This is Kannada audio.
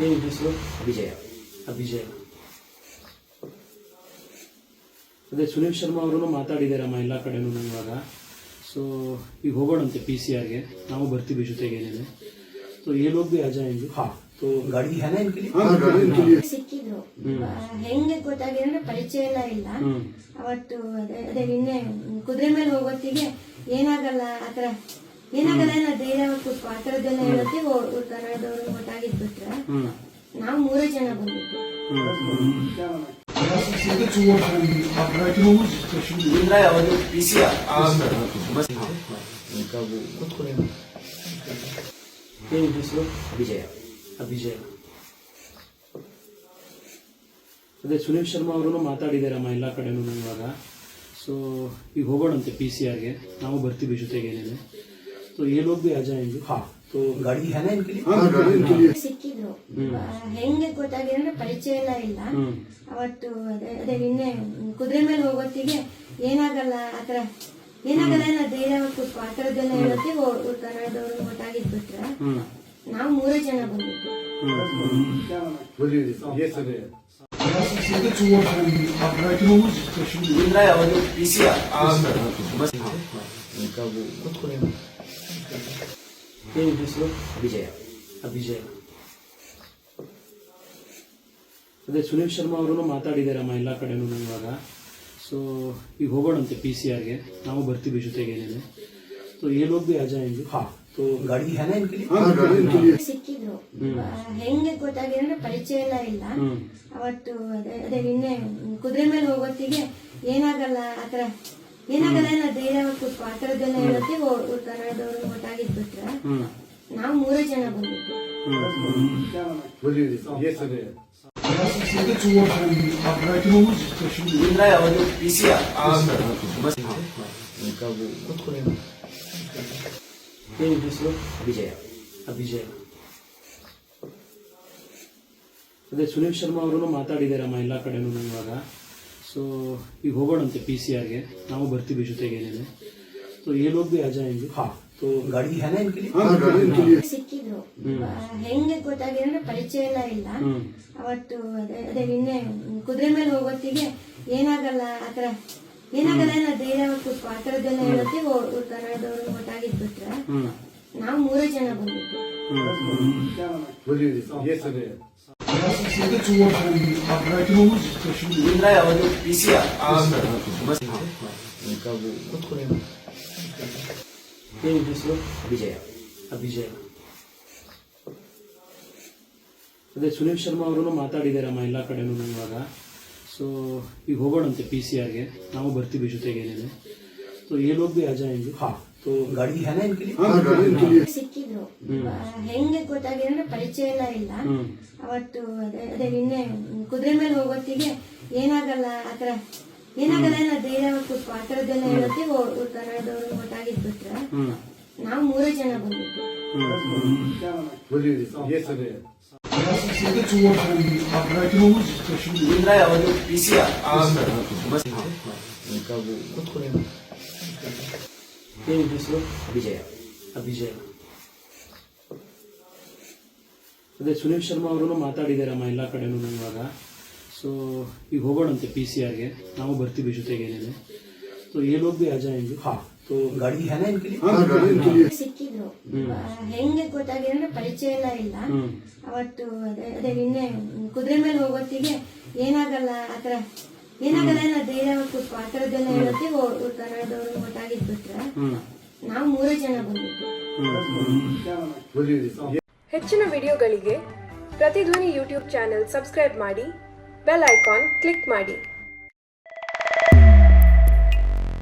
ಏನು ಅಭಿಜಯ ಅಭಿಜಯ ಅದೇ ಸುನೀಲ್ ಶರ್ಮಾ ಅವರು ಮಾತಾಡಿದಾರಮ್ಮ ಎಲ್ಲ ಕಡೆನೂ ಇವಾಗ ಸೊ ಈಗ ಹೋಗೋಣಂತೆ ಪಿ ಸಿ ಆರ್ಗೆ ನಾವು ಬರ್ತೀವಿ ಜೊತೆಗೆ ಏನೇನೆ ಸೊ ಏನು ಹೋಗ್ಬಿ ಅಜಯ್ ಹಾಂ. तो गाड़ी है ना इनके लिए हाँ, गाड़ी के लिए ಸಿಕ್ಕಿದ್ರು ಆ, ಹೆಂಗೆ ಗೊತ್ತಾಗಿದೆ ಪರಿಚಯ ಎಲ್ಲ ಇಲ್ಲ ಹ್ಮ್ ಅವತ್ತು ಅದೇ ಅದೇ ನಿನ್ನೆ ಕುದುರೆ ಮೇಲೆ ಹೋಗೋತ್ತಿಗೆ ಏನಾಗಲ್ಲ ಆತರ ಏನಾಗಲ್ಲ ಏನೋ ಧೈರ್ಯ ಕೂತ್ಕೊ ಆ ಥರದ್ದೆಲ್ಲ ಹೇಳುತ್ತೆ ಕನ್ನಡದವರು ಒಟ್ಟಾಗಿದ್ ಬಿಟ್ರೆ ಹ್ಮ್ ನಾವು ಮೂರೇ ಜನ ಬಂದಿದ್ದು Siete zuordnen, abreikingen, zwischen Indra ಒಂದು ಪಿಸಿಆರ್ ಕೂತ್ಕೊಳ್ಳಿ ಏನು ಹೆಸರು ವಿಜಯ ಅಭಿಜಯ. ಅದೇ ಸುನೀಲ್ ಶರ್ಮಾ ಅವರು ಮಾತಾಡಿದಾರಮ್ಮ ಎಲ್ಲ ಕಡೆನೂ ಇವಾಗ. ಸೊ ಈಗ ಹೋಗೋಣಂತೆ ಪಿ ಸಿ ಆರ್ಗೆ ನಾವು ಬರ್ತೀವಿ ಜೊತೆಗೆ ಏನೇನೆ ಸೊ ಏನು ಹೋಗ್ಬಿ ಅಜಾ ಎಂದು ಸಿಕ್ಕಿದ್ರು. ಹೆಂಗೆ ಗೊತ್ತಾಗಿದ್ರೆ ಪರಿಚಯ ಎಲ್ಲ ಇಲ್ಲ. ಅವತ್ತು ಅದೇ ನಿನ್ನೆ ಕುದುರೆ ಮೇಲೆ ಹೋಗೋತ್ತಿಗೆ ಏನಾಗಲ್ಲ ಆತರ ಏನಾಗಲ್ಲ ಧೈರ್ಯ ಕೂತ್ಕೊ. ಆ ಥರದ್ದೆಲ್ಲ ಬಿಟ್ಟರೆ ಕನ್ನಡದವ್ರು ನಾವು ಮೂರು ಜನ ಅಭಿಜಯ ಅಭಿಜಯ ಅದೇ ಸುನೀಲ್ ಶರ್ಮಾ ಅವರು ಮಾತಾಡಿದಾರಮ್ಮ ಎಲ್ಲ ಕಡೆನೂ ಇವಾಗ. ಸೊ ಈಗ ಹೋಗೋಣಂತೆ ಪಿ ಸಿ ಆರ್ಗೆ. ನಾವು ಬರ್ತೀವಿ ಜೊತೆಗೆ ಏನೇನೆ ಸೊ ಏನು ಹೋಗ್ಬಿ ಅಜಯ್? ಹಾಂ. तो गाड़ी है ना इनके लिए हाँ, गाड़ी के लिए ಸಿಕ್ಕಿದ್ರು ಆ, ಹೆಂಗೆ ಗೊತ್ತಾಗಿದೆ ಪರಿಚಯ ಎಲ್ಲ ಇಲ್ಲ ಹ್ಮ್ ಅವತ್ತು ಅದೇ ಅದೇ ನಿನ್ನೆ ಕುದುರೆ ಮೇಲೆ ಹೋಗೋತ್ತಿಗೆ ಏನಾಗಲ್ಲ ಆತರ ಏನಾಗಲ್ಲ ಏನೋ ಧೈರ್ಯ ಕೂತ್ಕೊ ಆ ಥರದ್ದೆಲ್ಲ ಹೇಳುತ್ತೆ ಕನ್ನಡದವರು ಒಟ್ಟಾಗಿದ್ ಬಿಟ್ರೆ ಹ್ಮ್ ನಾವು ಮೂರೇ ಜನ ಬಂದಿದ್ದು Siete zuordnen, abreikingen, zwischen Indra ಒಂದು ಪಿಸಿಆರ್ ಕೂತ್ಕೊಳ್ಳಿ ಏನು ಹೆಸರು ವಿಜಯ ಅಭಿಜಯ ಅದೇ ಸುನೀಲ್ ಶರ್ಮಾ ಅವರು ಮಾತಾಡಿದಾರಮ್ಮ ಎಲ್ಲ ಕಡೆನೂ ಇವಾಗ ಸೊ ಈಗ ಹೋಗೋಣಂತೆ ಪಿ ಸಿ ಆರ್ಗೆ ನಾವು ಬರ್ತೀವಿ ಜೊತೆಗೆ ಏನಿದೆ ಸೊ ये लोग भी आ जाएंगे हाँ तो गाड़ी है ना इनके लिए हाँ, गाड़ी के लिए ಸಿಕ್ಕಿದ್ರು ಆ, ಹೆಂಗೆ ಗೊತ್ತಾಗಿದೆ ಪರಿಚಯ ಎಲ್ಲ ಇಲ್ಲ ಹ್ಮ್ ಅವತ್ತು ಅದೇ ಅದೇ ನಿನ್ನೆ ಕುದುರೆ ಮೇಲೆ ಹೋಗೋತ್ತಿಗೆ ಏನಾಗಲ್ಲ ಆತರ ಏನಾಗಲ್ಲ ಧೈರ್ಯ ಕೂತ್ಕೊ ಆ ಥರದ್ದೆಲ್ಲ ಹೇಳುತ್ತೆ ಕನ್ನಡದವರು ನಾವು ಮೂರೇ ಜನ ವಿಜಯ ಅಭಿಜಯ ಅದೇ ಸುನೀಲ್ ಶರ್ಮಾ ಅವರು ಮಾತಾಡಿದಾರಮ್ಮ ಎಲ್ಲ ಕಡೆನೂ ಇವಾಗ. ಸೊ ಈಗ ಹೋಗೋಣಂತೆ ಪಿ ಸಿ ಆರ್ಗೆ ನಾವು ಬರ್ತೀವಿ ಜೊತೆಗೆ ಏನಿದೆ. ಸೊ ಏನು ಹೋಗ್ಬಿ ಅಜಾ ಹೆಂಗೆ ಗಾಡಿ ಸಿಕ್ಕಿದ್ರು. ಹೆಂಗೆ ಗೊತ್ತಾಗಿದೆ ಅಂದ್ರೆ ಪರಿಚಯ ಎಲ್ಲ ಇಲ್ಲ. ಅವತ್ತು ಅದೇ ನಿನ್ನೆ ಕುದುರೆ ಮೇಲೆ ಹೋಗೋತ್ತಿಗೆ ಏನಾಗಲ್ಲ ಆತರ ಏನಾಗಲ್ಲ ಎಲ್ಲ ಧೈರ್ಯವಾಗಿ ಕೂತ್ಕೊ ಆ ಥರದ್ದೆಲ್ಲ ಹೇಳೋತ್ತಿಗೆ ಅವ್ರು ಕನ್ನಡದವ್ರು ಗೊತ್ತಾಗಿದ್ಬಿಟ್ರೆ ನಾವು ಮೂರೇ ಜನ ಬಂದಿದ್ದು Size çuval koydu. Hakkı olmuş işte şimdi. Bin lira alıyor. Bisi ya. ಕುತ್ಕೊಳ್ಳಿ ಏನಿದೆ ಹೆಸರು ಅಭಿಜಯ ಅಭಿಜಯ ಅದೇ ಸುನೀಲ್ ಶರ್ಮಾ ಅವರು ಮಾತಾಡಿದಾರಮ್ಮ ಎಲ್ಲ ಕಡೆನೂ ಇವಾಗ ಸೊ ಈಗ ಹೋಗೋಣಂತೆ ಪಿ ಸಿ ಆರ್ಗೆ ನಾವು ಬರ್ತೀವಿ ಜೊತೆಗೆ ಏನೇನೆ ಸೊ ಏನು ಹೋಗ್ಬಿ ಅಜಯ್ ಹಾಂ तो गाड़ी है ना इनके लिए हाँ, गाड़ी के लिए ಸಿಕ್ಕಿದ್ರು ಆ, ಹೆಂಗೆ ಗೊತ್ತಾಗಿದೆ ಪರಿಚಯ ಎಲ್ಲ ಇಲ್ಲ ಹ್ಮ್ ಅವತ್ತು ಅದೇ ಅದೇ ನಿನ್ನೆ ಕುದುರೆ ಮೇಲೆ ಹೋಗೋತ್ತಿಗೆ ಏನಾಗಲ್ಲ ಆತರ ಏನಾಗಲ್ಲ ಏನೋ ಧೈರ್ಯ ಕೂತ್ಕೊ ಆ ಥರದ್ದೆಲ್ಲ ಹೇಳುತ್ತೆ ಕನ್ನಡದವರು ಒಟ್ಟಾಗಿದ್ ಬಿಟ್ರೆ ಹ್ಮ್ ನಾವು ಮೂರೇ ಜನ ಬಂದಿದ್ದು ಹೆಚ್ಚಿನ ವಿಡಿಯೋಗಳಿಗೆ ಪ್ರತಿಧ್ವನಿ ಯೂಟ್ಯೂಬ್ ಚಾನೆಲ್ ಸಬ್ಸ್ಕ್ರೈಬ್ ಮಾಡಿ ಬೆಲ್ ಐಕಾನ್ ಕ್ಲಿಕ್ ಮಾಡಿ